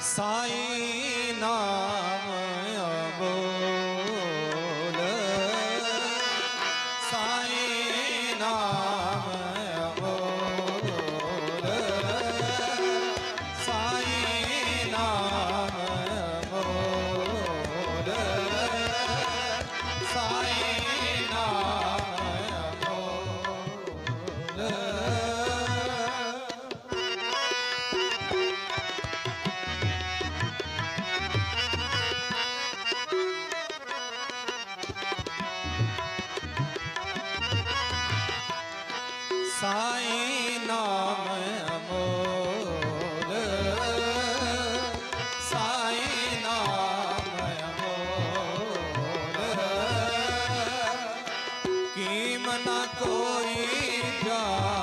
સાઈ નામ અબો સાઈ નામ અમોલ સાઈ નામ અમોલ કીમ ના કોઈ જાણ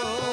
Oh.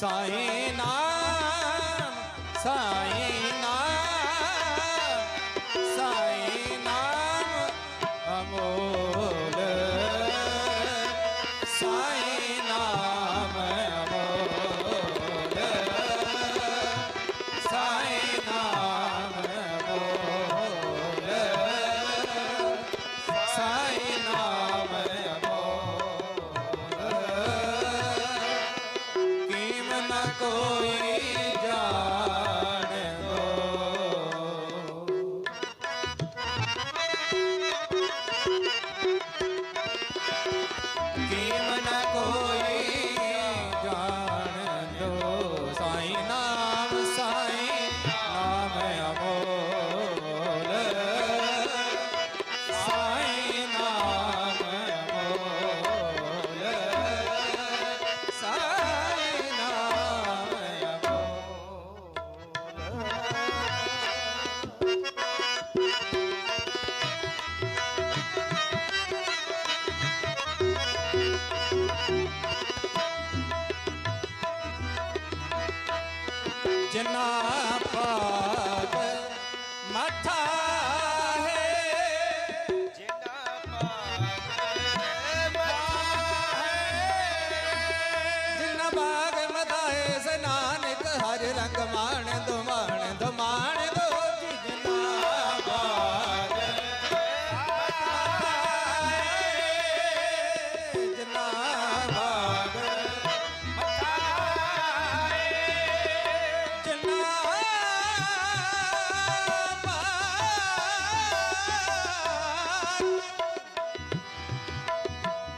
સાંઈના जनाब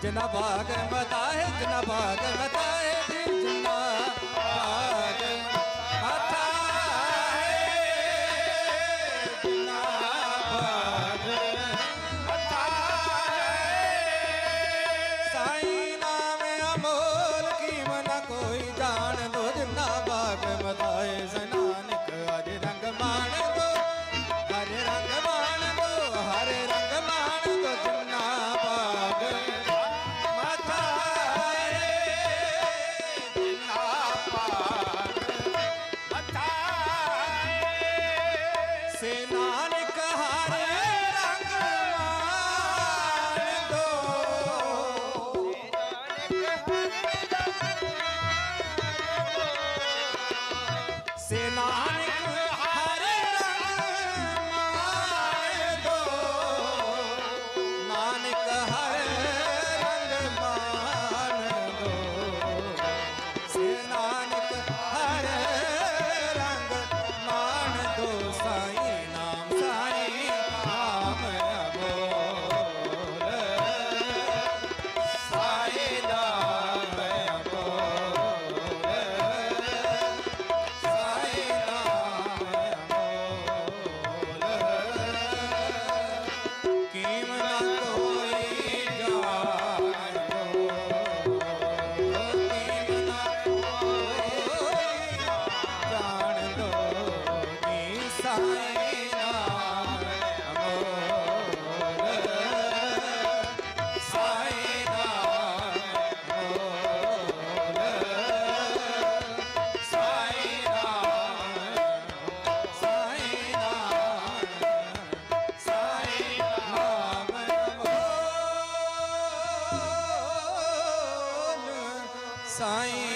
જના ભાગ મતા હે જના ભાગ મતા સાઈ.